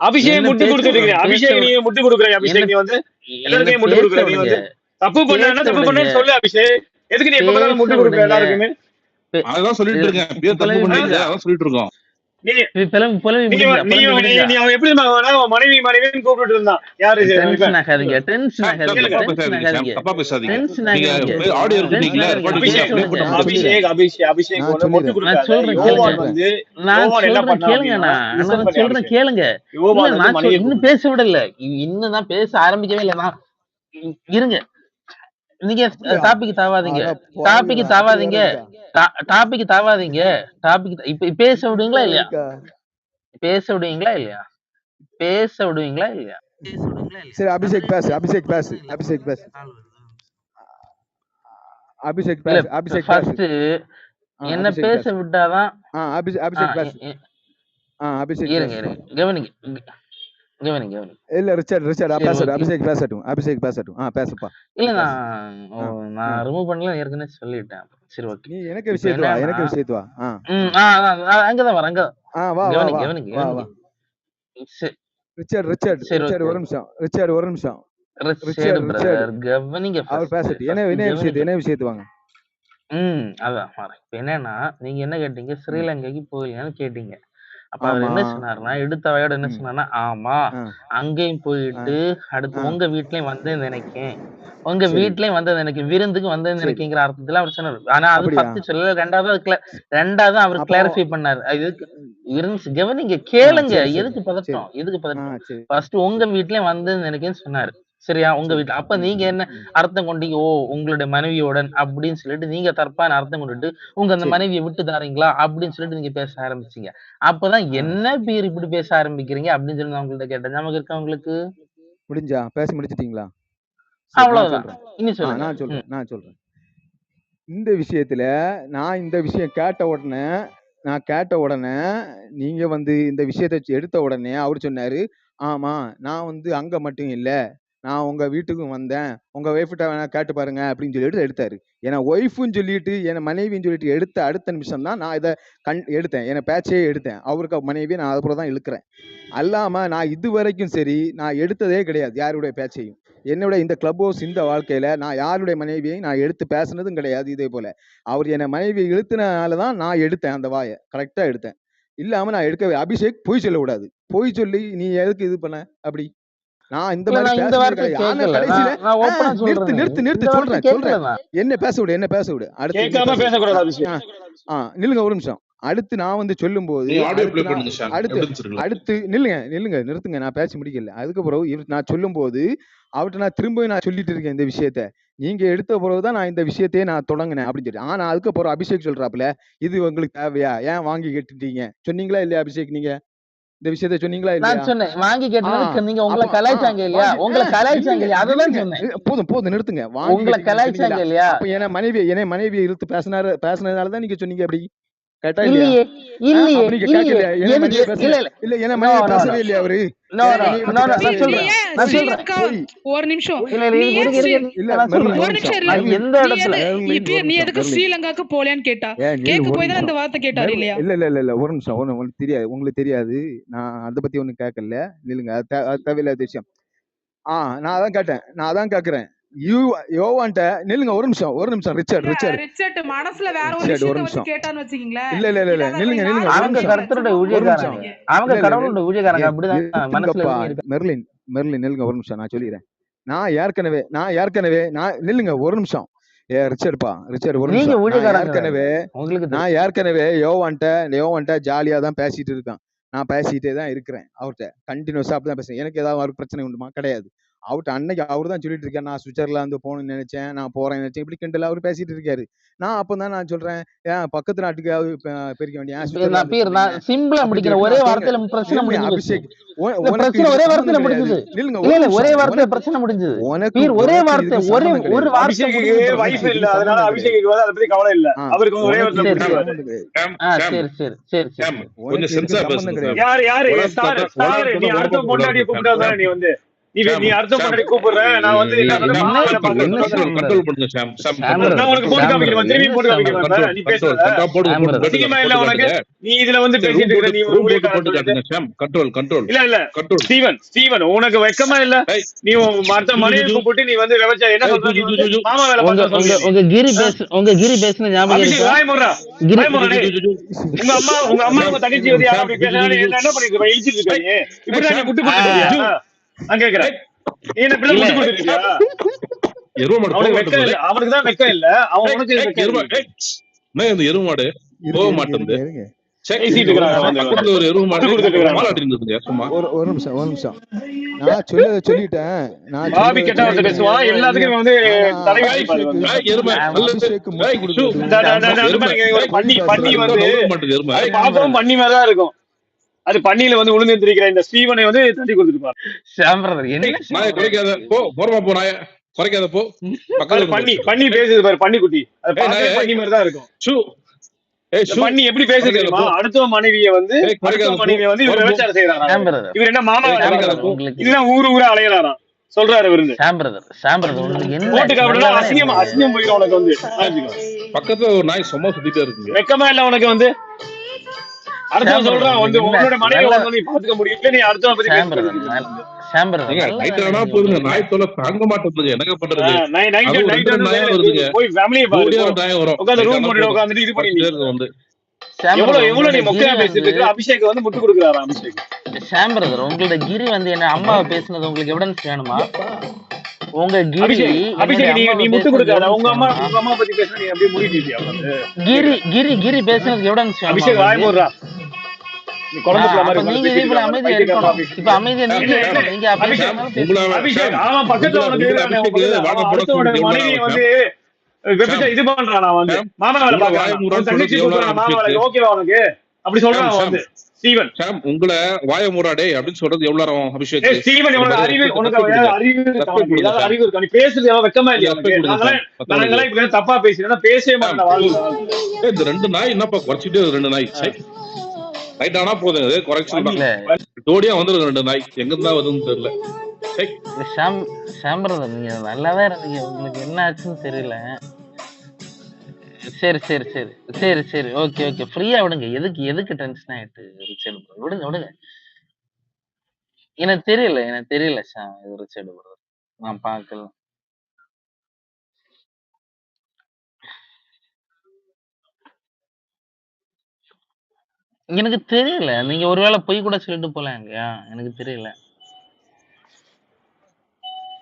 Speaker 8: அபிஷேக் முட்டு கொடுத்துட்டு அபிஷேக் நீ
Speaker 1: விட-
Speaker 8: முட்டு கொடுக்குற
Speaker 1: என்ன
Speaker 8: அபிஷேக் நீ வந்து எல்லாருக்கையும் முட்டு கொடுக்குற நீ
Speaker 1: விடுங்க
Speaker 8: வந்து தப்பு பண்ணா தப்பு பண்ணு சொல்லு அபிஷேக் எதுக்கு நீ எப்ப முட்டு கொடுக்குற எல்லாருக்குமே?
Speaker 5: அதான் சொல்லிட்டு இருக்கேன். தப்பு
Speaker 1: முடிஞ்சா
Speaker 5: அதான் சொல்லிட்டு இருக்கோம்.
Speaker 8: மனைவி மனைவின்னு கூப்பிட்டு இருந்தான். யாரு
Speaker 1: டென்ஷன் ஆகாதீங்க டென்ஷன்
Speaker 5: தப்பா
Speaker 7: அபிஷேக் நான்
Speaker 8: அபிஷேக்
Speaker 7: நான்
Speaker 8: வந்து
Speaker 1: நான் சொல்றேன்
Speaker 8: பண்ணா
Speaker 1: கேளுங்க நான் நான் சொல்றேன் கேளுங்க. நான் இன்னும் பேச விடல. இன்னும் தான் பேச ஆரம்பிக்கவே இல்லை நான் இருங்க. நீங்க டாபிக் தாவாதீங்க. டாபிக் தாவாதீங்க. டாபிக் தாவாதீங்க. டாபிக் இப்ப பேச விடுவீங்களா இல்லையா? பேச விடுவீங்களா இல்லையா? பேச விடுவீங்களா இல்லையா?
Speaker 7: சரி அபிஷேக் பேசு அபிஷேக் பேசு அபிஷேக் பேசு. அபிஷேக். பேசு அபிஷேக்
Speaker 1: ஃபர்ஸ்ட் என்ன பேச விட்டாதான்
Speaker 7: ஆ அபிஷேக் அபிஷேக் பேசு. அபிஷேக்
Speaker 1: இருங்க இருங்க கவனிங்க
Speaker 7: இல்ல ரிச்சர்ட் ரிச்சர்ட்
Speaker 1: சரி
Speaker 7: பேசட்டும் அபிஷேக் பேசட்டும் அபிஷேக் பேசட்டும் ஆ பேசுப்பா.
Speaker 1: இல்ல நான் நான் ரிமூவ் பண்ணல ஏற்கனவே சொல்லிட்டேன். நீ ஓகே.
Speaker 7: எனக்கு விஷயத்து வா எனக்கு விஷயத்து வா ஆ.
Speaker 1: ஆ, அங்கதான் வரேன் அங்க
Speaker 7: ஆ வா வா வா வா
Speaker 1: சரி
Speaker 7: ரிச்சர்ட் ரிச்சர்ட்
Speaker 1: சரி
Speaker 7: ரிச்சர்ட் ஒரு நிமிஷம் ரிச்சர்ட் ஒரு நிமிஷம்.
Speaker 1: ரிச்சர்டு
Speaker 7: ரிச்சர்ட்
Speaker 1: கவனிங்க
Speaker 7: அவர் பேசட்டும் என்ன என்ன விஷயத்து என்ன விஷயத்து வாங்க?
Speaker 1: ம் அதான் இப்போ என்னன்னா நீங்க என்ன கேட்டீங்க? ஸ்ரீலங்கைக்கு போகலையான்னு கேட்டீங்க. அப்ப அவர் என்ன. சொன்னாருன்னா எடுத்த வாயோட என்ன. சொன்னாருன்னா ஆமா. அங்கேயும். போயிட்டு அடுத்து. உங்க வீட்லயும் வந்தேன்னு நினைக்கேன் உங்க. வீட்லயும் வந்தது எனக்கு விருந்துக்கு வந்தது
Speaker 7: சரி.
Speaker 1: நினைக்கிற அர்த்தத்துல அவர் சொன்னாரு ஆனா அது? ஃபர்ஸ்ட் சொல்லல ரெண்டாவது அது ரெண்டாவது அவர் கிளாரிஃபை பண்ணாரு அது எதுக்கு இருந்துச்சு கவனிங்க கேளுங்க. எதுக்கு. பதட்டம் எதுக்கு பதட்டம். ஃபர்ஸ்ட் உங்க வீட்லயும் வந்தது நினைக்கேன்னு சொன்னாரு சரியா? உங்க. வீட்ல. அப்ப நீங்க என்ன. அர்த்தம் கொண்டீங்க? ஓ உங்களுடைய மனைவியோடன் அப்படின்னு சொல்லிட்டு நீங்க தற்பான அர்த்தம் கொண்டுட்டு உங்க அந்த. மனைவியை விட்டு தாரீங்களா? அப்படின்னு சொல்லிட்டு நீங்க பேச ஆரம்பிச்சீங்க. அப்பதான். என்ன பேர் இப்படி பேச ஆரம்பிக்கிறீங்க? அப்படின்னு சொல்லி நான் உங்கள்ட்ட கேட்டேன். நமக்கு இருக்கா உங்களுக்கு?
Speaker 7: முடிஞ்சா? பேசி முடிச்சிட்டீங்களா?
Speaker 1: அவ்வளவுதான்.
Speaker 7: சொல்றேன்.
Speaker 1: இனி சொல்லுங்க.
Speaker 7: நான் சொல்றேன் நான் சொல்றேன். இந்த விஷயத்துல நான் இந்த விஷயம் கேட்ட உடனே நான் கேட்ட உடனே நீங்க வந்து இந்த விஷயத்தை எடுத்த உடனே அவர் சொன்னாரு ஆமா நான் வந்து அங்க மட்டும் இல்ல. நான் உங்கள் வீட்டுக்கும் வந்தேன். உங்கள் ஒய்ஃப்கிட்ட வேணால் கேட்டு பாருங்க அப்படின்னு சொல்லிட்டு எடுத்தாரு. ஏன்னா ஒய்ஃபுன்னு சொல்லிட்டு என் மனைவின்னு சொல்லிட்டு எடுத்த அடுத்த நிமிஷம் தான் நான் இதை கண் எடுத்தேன். என் பேச்சையே எடுத்தேன். அவருக்கு மனைவியை நான் அதுபோல் தான் இழுக்கிறேன். அல்லாமல் நான் இது வரைக்கும் சரி நான் எடுத்ததே கிடையாது யாருடைய பேச்சையும். என்னோட இந்த கிளப் ஹவுஸ் இந்த வாழ்க்கையில் நான் யாருடைய மனைவியையும் நான் எடுத்து பேசுனதும் கிடையாது இதே போல். அவர் என்னை மனைவி இழுத்துனால தான் நான் எடுத்தேன் அந்த வாயை. கரெக்டாக எடுத்தேன். இல்லாமல் நான் எடுக்கவே அபிஷேக் பொய் சொல்லக்கூடாது. பொய் சொல்லி நீ எதுக்கு இது பண்ண? அப்படி. நான் இந்த மாதிரி
Speaker 1: இந்த
Speaker 7: நிறுத்து
Speaker 1: சொல்றேன்.
Speaker 7: நிறுத்து நிறுத்து சொல்றேன் சொல்றேன். என்ன பேச விடு என்ன பேச விடு அடுத்து ஆ நில்லுங்க ஒரு நிமிஷம். அடுத்து நான் வந்து சொல்லும்போது
Speaker 5: நீ ஆடியோ
Speaker 7: அடுத்து அடுத்து நில்லுங்க நில்லுங்க நிறுத்துங்க. நான் பேச முடிக்கல. அதுக்கப்புறம் நான் சொல்லும்போது அவர்கிட்ட நான் திரும்ப நான் சொல்லிட்டு இருக்கேன் இந்த விஷயத்த. நீங்க எடுத்த பிறகுதான் நான் இந்த விஷயத்தையே நான் தொடங்கினேன் அப்படின்னு சொல்லி ஆனா அதுக்கப்புறம் அபிஷேக் சொல்றாப்புல இது உங்களுக்கு தேவையா? ஏன் வாங்கி கேட்டுட்டீங்க? சொன்னீங்களா இல்லையா அபிஷேக் நீங்க? இந்த விஷயத்த சொன்னீங்களா
Speaker 1: நான் சொன்னேன். வாங்கி கேட்டதுக்கு நீங்க உங்களை கலாய்ச்சாங்க இல்லையா? உங்களை கலாய்ச்சாங்க இல்லையா? அததான் சொன்னேன்.
Speaker 7: போதும் போதும் நிறுத்துங்க.
Speaker 1: உங்களை கலாய்ச்சாங்க இல்லையா?
Speaker 7: என மனைவி என மனைவியை இழுத்து பேசினாரு பேசினதால தான் நீங்க சொன்னீங்க அப்படி? இல்லையா?
Speaker 1: இல்லையே இல்லையே
Speaker 7: மனைவி
Speaker 1: இல்ல இல்ல.
Speaker 7: இல்ல என
Speaker 1: நோ
Speaker 7: மனைவி
Speaker 1: நோ நோ
Speaker 7: பேசவே இல்லையா? அவரு
Speaker 2: ஒரு நிமிஷம்.
Speaker 1: எந்த இடத்துல
Speaker 2: நீ எதுக்கு ஸ்ரீலங்காக்கு போலேன்னு கேட்டா?
Speaker 7: ஒரு
Speaker 2: போய் தானே இந்த வார்த்தை கேட்டாரு இல்லையா?
Speaker 7: இல்ல இல்ல இல்ல ஒரு நிமிஷம். ஒண்ணு உங்களுக்கு தெரியாது. உங்களுக்கு தெரியாது. நான் அதை பத்தி ஒண்ணும் கேட்கல நில்லுங்க அது தேவையில்லாத விஷயம். ஆ நான் அதான் கேட்டேன். நான் அதான் கேட்கறேன் யூ யோவான்ட்ட நில்லுங்க ஒரு நிமிஷம் ஒரு நிமிஷம் ரிச்சர்ட் ரிச்சர்ட்.
Speaker 2: ரிச்சர்ட் மனசுல வேற ஒரு
Speaker 7: நிமிஷம்.
Speaker 2: கேட்டான்னு
Speaker 7: இல்ல இல்ல இல்ல நில்லுங்க நில்லுங்க
Speaker 1: அவங்க ஊழியக்காரங்க? அவங்க ஊழியக்காரங்க அப்படிதான் மனசுல
Speaker 7: மெர்லின் மெர்லின் நில்லுங்க ஒரு நிமிஷம் நான் சொல்லிடுறேன் நான் ஏற்கனவே நான் ஏற்கனவே நான் நில்லுங்க ஒரு நிமிஷம். ஏ ரிச்சர்ட்ப்பா ரிச்சர்ட் ஒரு நிமிஷம். ஏற்கனவே நான் ஏற்கனவே யோவான்ட்ட யோவான்ட்ட ஜாலியா தான் பேசிட்டு இருக்கேன். நான் பேசிட்டே தான் இருக்கிறேன். அவர்கிட்ட கண்டினியூஸா அப்படி தான் பேசுறேன். எனக்கு ஏதாவது பிரச்சனை உண்டுமா? கிடையாது. அவர்கிட்ட அன்னைக்கு அவர் தான் சொல்லிட்டு இருக்கேன் நான் சுவிட்சர்லாந்து போகணும்னு நினைச்சேன். நான் போறேன் நினைச்சேன். இப்படி கிண்டல் அவர் பேசிட்டு இருக்காரு நான் அப்போ தான் நான் சொல்றேன் ஏன் பக்கத்து நாட்டுக்காவது பெருக்க வேண்டிய?
Speaker 1: சிம்பிளா
Speaker 7: சொல்லிட்டு
Speaker 1: ஒரே வார்த்தையில பிரச்சனை போச்சு
Speaker 7: அபிஷேக்
Speaker 1: ஒரே வார்த்தையில முடிஞ்சது.
Speaker 7: நில்லுங்க
Speaker 1: இல்ல
Speaker 7: ஒரு
Speaker 1: இல்ல ஒரே
Speaker 7: நிமிஷம்.
Speaker 1: வார்த்தையில
Speaker 7: உனக்கு
Speaker 1: பிரச்சனை முடிஞ்சது.
Speaker 7: உனக்கு
Speaker 1: ஒரே வார்த்தை ஒரே வார்த்தை பிரச்சனை
Speaker 8: வைஃப் இல்ல. அதனால அபிஷேக்கு வந்து அதை பத்தி கவலை இல்ல.
Speaker 7: ஆ.
Speaker 8: அவருக்கு ஒரே
Speaker 5: ஷாம்
Speaker 1: சரி சரி சரி
Speaker 5: கொஞ்சம் சென்சார்
Speaker 8: யாரு யாரு? நீ அடுத்த கூப்பிடாத நீ வந்து? நீ
Speaker 5: ஷாம்
Speaker 8: பொண்டாட்டி கூப்பிடுற நான் வந்து
Speaker 5: கண்ட்ரோல் பண்ணுங்க ஷாம் கண்ட்ரோல்
Speaker 8: நான் உனக்கு
Speaker 5: கண்ட்ரோல்
Speaker 8: காமிக்கிறேன் திரும்பி
Speaker 1: சாம்பிரதர்
Speaker 8: காமிக்கிறேன் நீ சினிமா
Speaker 5: காட்டுங்க
Speaker 8: இல்ல உனக்கு நீ இதுல வந்து பேசிட்டு
Speaker 5: போட்டு
Speaker 8: நீ ஒரு
Speaker 5: ரூம் போட்டு காட்டுங்க ஷாம் கண்ட்ரோல் கண்ட்ரோல்
Speaker 8: இல்ல இல்ல.
Speaker 5: கண்ட்ரோல்
Speaker 8: ஸ்டீவன் ஸ்டீவன் உனக்கு வெக்கமா இல்ல. நீ உன் மத்த
Speaker 5: ஜூ
Speaker 8: கூப்பிட்டு நீ வந்து விவச்சா என்ன சொல்ற மாமா வேலை
Speaker 1: உங்க உங்க கிரி? பேச உங்க கிரி பேசுன ஞாபகம் இருக்கா?
Speaker 8: வாய் முறா
Speaker 1: கிரி
Speaker 8: உங்க அம்மா உங்க அம்மா உங்க தங்கச்சி வந்து யாரோ
Speaker 5: ஜூ
Speaker 8: என்ன என்ன பண்ணிருக்க இழிச்சிட்டு இருக்க?
Speaker 5: ஏய்
Speaker 8: நீ
Speaker 5: ஏய்
Speaker 8: இப்படிதான் நீ
Speaker 5: ஷாம்
Speaker 8: புட்டு
Speaker 1: ஆ
Speaker 8: கொடுத்துட்டு இருக்கியா
Speaker 5: ஜூ
Speaker 8: நான் கேக்குறேன்.
Speaker 5: ஏய்.
Speaker 8: நீ என்ன இப்படிதான்
Speaker 1: இல்ல.
Speaker 8: புட்டு கொடுத்துட்டு இருக்கியா
Speaker 5: எரும மாடு போக
Speaker 8: அவனுக்கு வெக்கம் இல்ல. அவனுக்கு தான் வெக்கம் இல்ல. அவன்
Speaker 5: ஏய்
Speaker 8: உனக்கு
Speaker 5: ஏய்
Speaker 8: வெக்கம்
Speaker 5: எரும
Speaker 8: இருக்கு
Speaker 5: ஏய் என்ன இந்த எரும மாடு?
Speaker 7: இருங்க
Speaker 5: போக
Speaker 7: இருங்க
Speaker 5: மாட்டேங்குது.
Speaker 7: இருங்க. இருங்க
Speaker 5: சே
Speaker 8: பேசிட்டு
Speaker 7: இருங்க ஒரு
Speaker 8: இருக்கிறாங்க
Speaker 7: நிமிஷம்
Speaker 5: ஒரு
Speaker 7: நிமிஷம் ஒரு நிமிஷம். நான் சொல்லதை சொல்லிட்டேன். நான்
Speaker 8: எல்லாத்துக்கும் வந்து பண்ணி பண்ணி வந்து.
Speaker 1: சாம்பிரதர்
Speaker 8: பண்ணி மாதிரி தான் இருக்கும். அது பண்ணியில வந்து எந்திரிக்கிற இந்த ஸ்டீவனை வந்து தட்டி கொடுத்துருப்பாரு.
Speaker 1: என்ன
Speaker 5: குறைக்காத போ போறமா போ நாய? குறைக்காத போ.
Speaker 8: பண்ணி
Speaker 5: பேசு
Speaker 8: பண்ணி பேசுது பாரு பண்ணி குட்டி அது பண்ணி மாதிரி தான் இருக்கும்.
Speaker 5: ஷூ.
Speaker 8: பண்ணி எப்படி பேசுது
Speaker 5: குறைக்காத
Speaker 8: தெரியுமா? அடுத்த மனைவிய வந்து அடுத்த மனைவிய வந்து இவர் விபச்சாரம்
Speaker 1: சாம்பிரதர்
Speaker 8: இவர் என்ன மாமா இதுதான் ஊரு ஊரா அலையறாராம். சொல்றாரு விருந்து
Speaker 1: சாம்பிரதர் சாம்பிரதர் உங்களுக்கு என்ன
Speaker 8: போட்டு காப்பிடலாம்
Speaker 1: நல்லாதானே
Speaker 8: அசிங்கம் அசிங்கம் போயிடும் உனக்கு வந்து.
Speaker 5: பக்கத்துல ஒரு நாய் சும்மா சுத்திட்டே இருக்குங்க.
Speaker 8: வெக்கமா இல்ல உனக்கு வந்து? அடுத்தவன்
Speaker 1: சாம்பிரதர்
Speaker 8: சொல்றான் வந்து உன்னோட மனைவி நீ பாத்துக்க முடியல நீ அடுத்தவன் பத்தி
Speaker 1: சாம்பிரதர் சாம்பிரதர்
Speaker 8: அபிஷேக் வந்து முட்டு கொடுக்குறாரு அபிஷேக்
Speaker 1: சாம் பிரதர் உங்களோட கிரி வந்து என்ன அம்மாவை பேசுனது உங்களுக்கு எவிடன்ஸ் வேணுமா? உங்க கிரி
Speaker 8: அபிஷேக் நீ நீ முட்டு
Speaker 1: பேசுனது
Speaker 8: கொடுக்காத. உங்க அம்மா உங்க அம்மா பத்தி பேசுனா நீ அப்படியே முடிக்கிட்டியா வந்து.
Speaker 1: கிரி கிரி கிரி பேசுனதுக்கு எவிடன்ஸ் வேணுமா
Speaker 8: அபிஷேக் வாய் போடுறா
Speaker 1: இதே
Speaker 5: எவ்வளவு
Speaker 8: வந்து. பண்றான் மாமா வேலை பாக்குறான்
Speaker 5: எவ்வளவு
Speaker 8: ஓகேவா உனக்கு? அப்படி சொல்றான் வந்து. ஸ்டீவன்
Speaker 5: சாம் உங்களை வாய மூடாடே அப்படின்னு சொல்றது எவ்வளவு நேரம் அபிஷேக்?
Speaker 8: ஸ்டீவன் உனக்கு அறிவு உனக்கு அறிவு அறிவு இருக்கா? நீ பேசுறது எவ்வளவு வெக்கமா இல்லையா? தப்பா பேசினா பேசவே மாட்டேன்
Speaker 5: இந்த ரெண்டு நாய் என்னப்பா குறைச்சிட்டே ரெண்டு நாய்? ரைட் ஆனா குறைக்ஷன் தான்
Speaker 1: இல்ல.
Speaker 5: ஜோடியா வந்துருக்கு ரெண்டு நாய். எங்க இருந்தா வருதுன்னு தெரியல.
Speaker 1: ஷாம் ஷாம் நீங்க நல்லாவே இருந்தீங்க. உங்களுக்கு என்ன ஆச்சுன்னு தெரியல. சரி சரி சரி. சரி சரி. ஓகே ஓகே ஃப்ரீயா விடுங்க. எதுக்கு எதுக்கு டென்ஷன் ஆயிட்டு ரிச்சர்டு bro? விடுங்க விடுங்க. எனக்கு தெரியல எனக்கு தெரியல ஷாம் இது ரிச்சர்டு bro. நான் பார்க்கல. எனக்கு தெரியல. நீங்க ஒருவேளை பொய் கூட சொல்லிட்டு போலாங்க. எனக்கு தெரியல.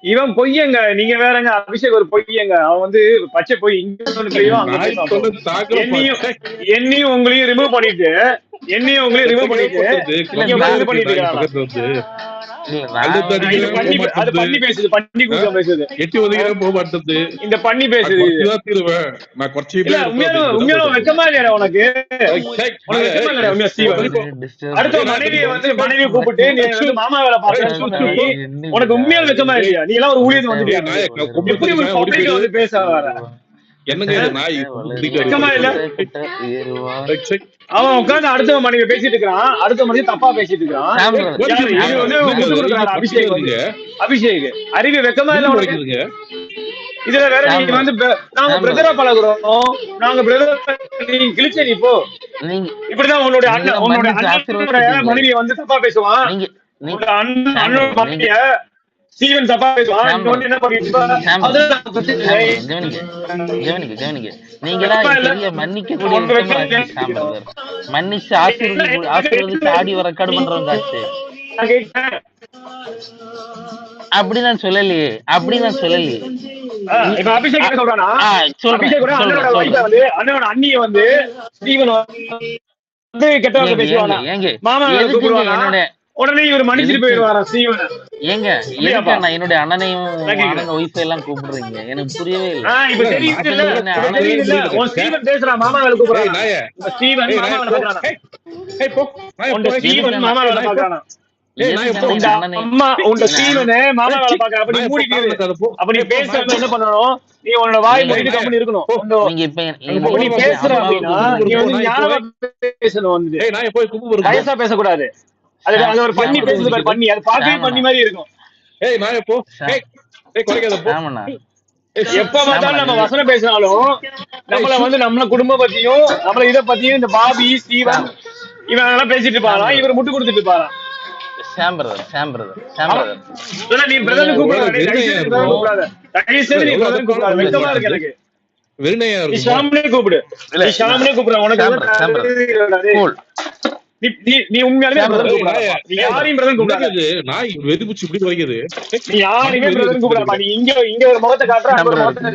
Speaker 8: இவன் பொய்யங்க. நீங்க வேறங்க அபிஷேக் ஒரு பொய்யங்க. அவன் வந்து பச்சை பொய் என்னையும் என்னையும் உங்களையும் ரிமூவ் பண்ணிட்டு என்னையும் உங்களையும் ரிமூவ் பண்ணிட்டு வந்து
Speaker 5: வந்து எட்டி ஒதுக்கிற போக மாட்டேது
Speaker 8: இந்த பண்ணி பேசுது.
Speaker 5: தீருவேன். நான்
Speaker 8: உண்மையாலும் உண்மையாலும் வெக்கமா இல்லையா உனக்கு? அடுத்த மனைவியை வந்து மனைவியை கூப்பிட்டு நீ வந்து மாமா வேலை உனக்கு உண்மையாலும் வெக்கமா இல்லையா? நீ எல்லாம் ஒரு ஊழியர் வந்துட்டியா? எப்படி ஒரு வந்து பேச வர? அவன் உட்கார்ந்து அடுத்த மனைவி பேசிட்டு இருக்கான் அடுத்த மனைவி தப்பா பேசிட்டு இருக்கான் அபிஷேக். அபிஷேக். அறிவு வெக்கமா இல்ல உனக்கு? இதுல வேற நீங்க வந்து நாங்க. பிரதரா பழகுறோம். நாங்க பிரதர் நீ கிழிச்ச நீ போ.
Speaker 1: நீங்க
Speaker 8: இப்படிதான் உன்னுடைய அண்ணன் உன்னுடைய அண்ணனோட. மனைவியை வந்து தப்பா பேசுவான். உன்னோட அண்ணன் அண்ணனோட மனைவிய ஸ்டீவன் தப்பா பேசுவான் என்ன பண்ணிட்டு
Speaker 1: கவனிங்க. கவனிங்க நீங்களா? பெரிய மன்னிக்க கூடிய. மன்னிச்சு ஆசீர்வதி ஆசீர்வதிச்சு ஆடி வர கடு பண்றவங்க ஆச்சு. அப்படி நான் சொல்லலையே. அப்படி நான் சொல்லலையே.
Speaker 8: ஆ, இப்ப அபிஷேக் என்ன சொல்றானா?
Speaker 1: ஆ, சொல்றேன்,
Speaker 8: அபிஷேக் கூட
Speaker 1: சொல்றேன்,
Speaker 8: அண்ணனோட
Speaker 1: சொல்றேன்.
Speaker 8: wife-அ வந்து அண்ணனோட அண்ணிய வந்து ஸ்டீவன் வந்து கெட்ட வார்த்தை
Speaker 1: ஏங்க,
Speaker 8: பேசுவானா?
Speaker 1: ஏங்க, ஏங்க
Speaker 8: மாமா வேலை
Speaker 1: எதுக்குங்க
Speaker 8: கூப்பிடுவானா?
Speaker 1: என்னோட
Speaker 8: உடனே இவர் மன்னிச்சிட்டு? போயிடுவாரா? ஸ்டீவன்
Speaker 1: ஏங்க நான் என்னுடைய அண்ணனையும். அண்ணன் ஒய்ஃப் எல்லாம் கூப்பிடுறீங்க. எனக்கு புரியவே இல்லை.
Speaker 8: இப்ப தெரியுது இல்ல. உன் ஸ்டீவன் பேசுறான் மாமா வேலை
Speaker 5: ஏய்
Speaker 8: கூப்பிடுறான்?
Speaker 5: ஏய்
Speaker 8: மாமா வேலை
Speaker 5: போ
Speaker 8: பாக்குறானா
Speaker 5: ஏய், ஏய் போ. நாயே
Speaker 8: உங்க
Speaker 5: போ.
Speaker 8: ஸ்டீவன்
Speaker 1: எதுக்கு
Speaker 8: மாமா வேலை
Speaker 5: நாயே போ.
Speaker 8: பாக்குறானா
Speaker 5: ஏய் நாயே
Speaker 1: எதுக்கு
Speaker 5: போ.
Speaker 8: உங்க
Speaker 1: அந்த அண்ணனை.
Speaker 8: அம்மா உங்க
Speaker 1: நான்
Speaker 8: ஸ்டீவன் மாமா வேலை பாக்குற அப்ப நீ
Speaker 5: நாயே போ.
Speaker 8: மூடிட்டு அப்ப நீ என்ன. பண்ணணும் நீ உன்னோட வாய் மூடிட்டு இருக்கணும்
Speaker 1: நீங்க இப்ப
Speaker 8: நீ பேசுற அப்படின்னா நீ வந்து ஞானமா பேசணும் வந்து? பேசக்கூடாது. அது ஒரு பண்ணி பாரு, பண்ணி அது பார்க்கவே. பண்ணி மாதிரி இருக்கும்.
Speaker 5: ஏய் நாயே போ.
Speaker 1: சாம்.
Speaker 5: ஏய் ஏய் குறைக்காத போ.
Speaker 1: ஆமாண்ணா.
Speaker 8: எப்ப பார்த்தாலும் நம்ம
Speaker 1: சாமண்ணா,
Speaker 8: வசனம் பேசினாலும் நம்மள வந்து நம்மள குடும்ப பத்தியும் நம்மள இத பத்தியும் இந்த பாபி ஸ்டீவன் இவன் எல்லாம் பேசிட்டு இருப்பாராம் இவர் முட்டு கொடுத்துட்டு இருப்பாராம்
Speaker 1: Sam brother Sam brother Sam brother
Speaker 8: இல்ல நீ பிரதர் கூப்பிடாத. கூப்பிடாத. தயவு செய்து நீ
Speaker 5: எவ்வளவு
Speaker 8: பிரதர் கூப்பிடாத.
Speaker 5: தப்பான
Speaker 8: வெக்கமா இருக்கு
Speaker 5: பேச்சு.
Speaker 8: எனக்கு
Speaker 5: இருக்கும்
Speaker 8: ஷாம்னே கூப்பிடு. ஷாம்னே கூப்பிடு. உனக்கு நீ உண்மையாலுமே பிரதர் கூப்பிடாத. நீ யாரையும் பிரதர் கூப்பிடாத.
Speaker 5: நாய் இப்படி
Speaker 8: நீ யாரையுமே பிரதர் கூப்பிடாதா நீ இங்க இங்க ஒரு முகத்தை காட்டுற ஒரு முகத்தை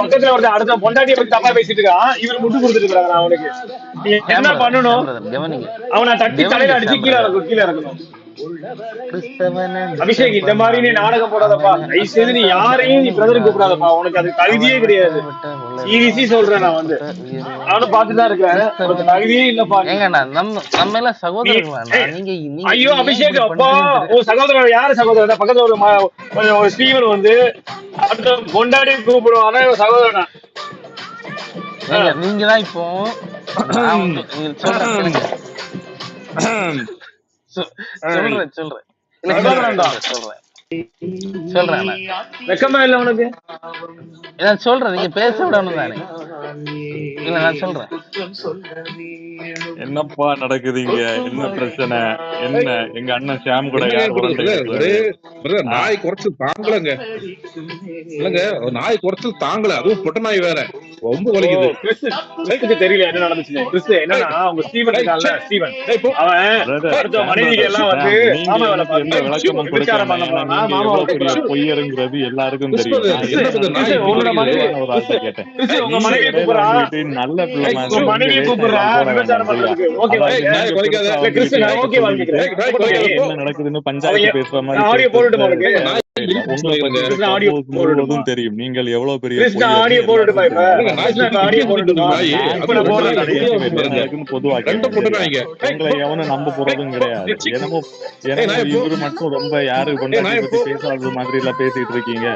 Speaker 8: பக்கத்துல ஒருத்தன் அடுத்த பொண்டாட்டியை பத்தி தப்பா பேசிட்டு இருக்கான் இவர் முட்டு கொடுத்துட்டு இருக்காங்க அவனுக்கு. நீ என்ன பண்ணணும்? அவனை தட்டி தலையில அடிச்சு கீழே இறக்கணும் கீழே இறக்கணும். அபிஷேக் இந்த மாதிரி நீ நாடகம் போடாதப்பா. தயவு செய்து நீ யாரையும் நீ பிரதர் கூப்பிடாதப்பா. உனக்கு அது தகுதியே கிடையாது. சீரியஸி சொல்றேன் நான் வந்து. நானும் பார்த்துதான் இருக்கிறேன். உனக்கு தகுதியே இல்லப்பா.
Speaker 1: ஏங்க நான் நம்ம நம்ம எல்லாம் நீங்க
Speaker 8: ஐயோ அபிஷேக் அப்பா. உன் சகோதரர் யாரு சகோதரர்? பக்கத்துல ஒரு ம- ஒரு- ஸ்டீவன் வந்து அடுத்த கொண்டாடி கூப்பிடுவான். ஆனா சகோதரனா.
Speaker 1: நீங்க தான் இப்போ சொல்றேன் சொல்றேன். சொல்றேன். சொல்றேன்.
Speaker 8: வெக்கமா இல்ல உனக்கு
Speaker 1: நான் சொல்றேன் நீங்க பேச விடணும் தானே. இல்ல நான் சொல்றேன்.
Speaker 9: என்னப்பா நடக்குது இங்க என்ன பிரச்சனை? என்ன? எங்க அண்ணன் ஷாம் கூட
Speaker 5: நாய் குறைச்சல் தாங்கலங்க. இல்லங்க ஒரு நாய் குறைச்சல் தாங்கல. அதுவும் பொட்ட நாய் வேற. ரொம்ப வலிக்குது.
Speaker 8: கிறிஸ் கிறிஸ்துக்கு தெரியல என்ன நடந்துச்சுன்னு. கிறிஸ் என்னன்னா உங்க ஸ்டீவன் இருக்கான்ல. ஸ்டீவன்
Speaker 5: டேய், போ.
Speaker 8: அவன்
Speaker 9: பிரதர்
Speaker 8: எல்லாம் வந்து மாமா வேலை பார்த்து
Speaker 9: பொய்யருங்கிறது எல்லாருக்கும் தெரியும்.
Speaker 8: உங்களோட மனைவி
Speaker 9: ஒரு வார்த்தை
Speaker 8: கிறிஸ்
Speaker 9: கேட்டேன்.
Speaker 8: கிறிஸ் உங்க மனைவி கூப்பிடுறா?
Speaker 9: நல்ல
Speaker 8: உங்க மனைவி கூப்பிடுறா? பண்றதுக்கு. ஓகே நான்
Speaker 9: என்ன நடக்குதுன்னு பஞ்சாயத்து பேசுற மாதிரி தெரியும். நீங்கள் எவ்வளவு பெரிய
Speaker 8: ஆடியோ
Speaker 5: அது
Speaker 9: எவனும் நம்ப போறதும் கிடையாது. என்னமோ இவரு மட்டும் ரொம்ப யாரு
Speaker 5: ஏய்,
Speaker 9: பொண்டாட்டி
Speaker 5: நாயை
Speaker 9: பத்தி
Speaker 5: போ
Speaker 9: பேசாதது மாதிரி எல்லாம் பேசிட்டு இருக்கீங்க.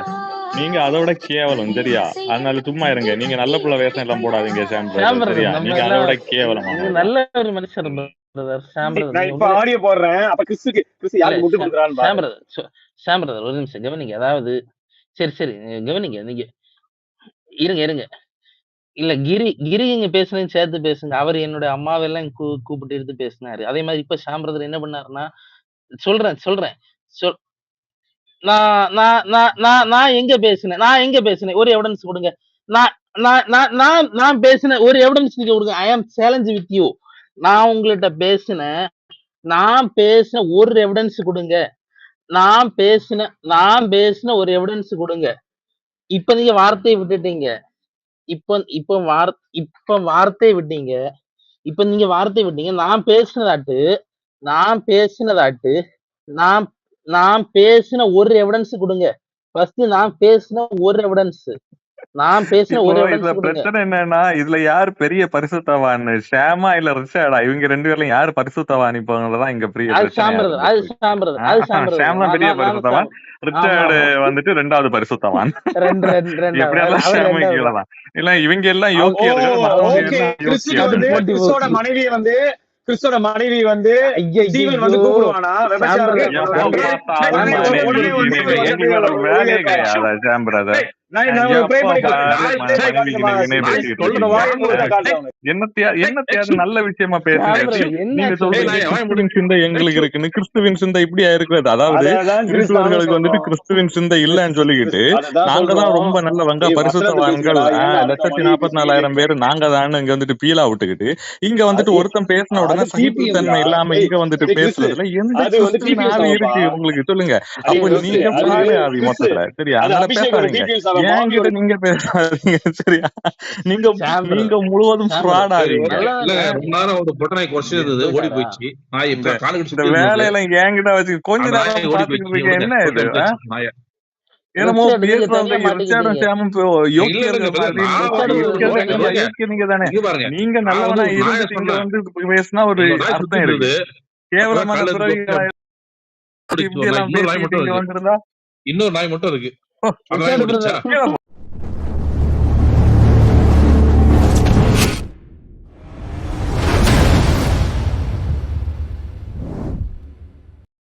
Speaker 9: நீங்க அதோட கேவலம் சரியா? அதனால சும்மா இருங்க. நீங்க நல்ல புள்ள வேஷம் எல்லாம் போடாதீங்க சரியா? நீங்க அதோட
Speaker 1: நீங்க
Speaker 9: கேவலமானவங்க
Speaker 1: நல்ல ஒரு மனுஷர்
Speaker 8: ஆடியோ போடுறேன். அப்ப கிறிஸ்துக்கு யாருக்கு முட்டு கொடுக்குறான்னு
Speaker 1: பிரதர் ஒரு நிமிஷம் கவனிங்க. அதாவது சரி சரி கவனிங்க நீங்க இருங்க இருங்க. இல்ல கிரி கிரி இங்க பேசுனதையும் சேர்த்து பேசுங்க. அவர் என்னுடைய அம்மாவெல்லாம் கூ கூப்பிட்டு எடுத்து பேசினாரு. அதே மாதிரி இப்ப ஷாம் பிரதர் என்ன பண்ணாருன்னா சொல்றேன் சொல்றேன். சொல் நான் நான் நான் நான் எங்க பேசினேன்? நான் எங்க பேசினேன்? ஒரு எவிடன்ஸ் கொடுங்க. நான் நான் நான் நான் நான் பேசின ஒரு எவிடன்ஸ் நீங்க கொடுங்க. ஐ ஆம் சேலஞ்ச் வித் யூ நான் உங்கள்கிட்ட பேசினேன். நான் பேசின ஒரு எவிடன்ஸ் கொடுங்க. நான் பேசின நான் பேசின ஒரு எவிடன்ஸ் கொடுங்க. இப்ப நீங்க வார்த்தையை விட்டுட்டீங்க. இப்ப இப்ப வார் இப்ப வார்த்தையை விட்டீங்க. இப்ப நீங்க வார்த்தையை விட்டீங்க. நான் பேசினதாட்டு நான் பேசினதாட்டு நான் நான் பேசின ஒரு எவிடன்ஸ் கொடுங்க. ஃபர்ஸ்ட் நான் பேசின ஒரு எவிடன்ஸ் நான் பேசின ஒரு
Speaker 9: பிரச்சனை என்னன்னா இதுல யார் பெரிய பரிசுத்தவான்? ஷாமா இல்ல ரிஷாடா? இவங்க ரெண்டு பேர்ல யார் பரிசுத்தவான் இப்பதான் இங்க பெரிய ஷாம் தான் பெரிய பரிசுத்தவான். ரிச்சார்டு வந்துட்டு ரெண்டாவது பரிசுத்தவான்.
Speaker 1: ரெண்டு ரெண்டு ரெண்டாவது.
Speaker 9: எப்படியாவது இல்ல இவங்க எல்லாம் யோக்கியர்கள் யோக்கியர்கள்
Speaker 8: வந்து கிறிஸ்தோட மனைவி வந்து கிறிஸ்தோட மனைவி வந்து கூப்பிடுவானா
Speaker 9: நல்ல விஷயமா கிறிஸ்துவின் சிந்தை எங்களுக்கு இருக்குன்னு கிறிஸ்துவின் சிந்தை இப்படியா இருக்கிறது? அதாவது கிறிஸ்துவர்களுக்கு வந்துட்டு கிறிஸ்துவின் சிந்தை இல்லைன்னு சொல்லிக்கிட்டு நாங்க தான் ரொம்ப நல்லவங்க பரிசுத்தவான்கள். லட்சத்தி நாற்பத்தி நாலாயிரம் பேர் நாங்க தான் இங்க வந்துட்டு பீலா விட்டுக்கிட்டு இங்க வந்துட்டு ஒருத்தன் பேசின உடனே சகிப்புத்தன்மை இல்லாம இங்க வந்துட்டு பேசுறதுல எந்த இருக்கு உங்களுக்கு? சொல்லுங்க. அப்ப நீங்க மொத்தத்துல. சரியா
Speaker 8: அது
Speaker 9: அதனால பேசாதீங்க. என்கிட்ட நீங்க பேசாதீங்க சரியா? நீங்க முழுவதும் ஃப்ராட்
Speaker 5: நேரம் ஒரு பொட்டை நாய் குறைச்சு இருந்தது. ஓடி போயிடுச்சு நாய்
Speaker 9: இந்த
Speaker 5: இப்ப காலு கடிச்சு
Speaker 9: இந்த
Speaker 5: சுத்தி இருந்தது.
Speaker 9: வேலையெல்லாம் என்கிட்ட வச்சு கொஞ்ச நேரம் பாத்துக்கிட்டு என்ன இது என்னமோ
Speaker 1: நீங்க
Speaker 5: நான் நான்
Speaker 9: நல்லவனா
Speaker 5: ஒரு
Speaker 9: வந்து பேசினா அர்த்தம் இருக்கு. கேவலமான
Speaker 5: இன்னொரு நாய் மட்டும் இருக்கு.
Speaker 9: வந்திருந்தா
Speaker 5: இன்னொரு நாய் மட்டும் இருக்கு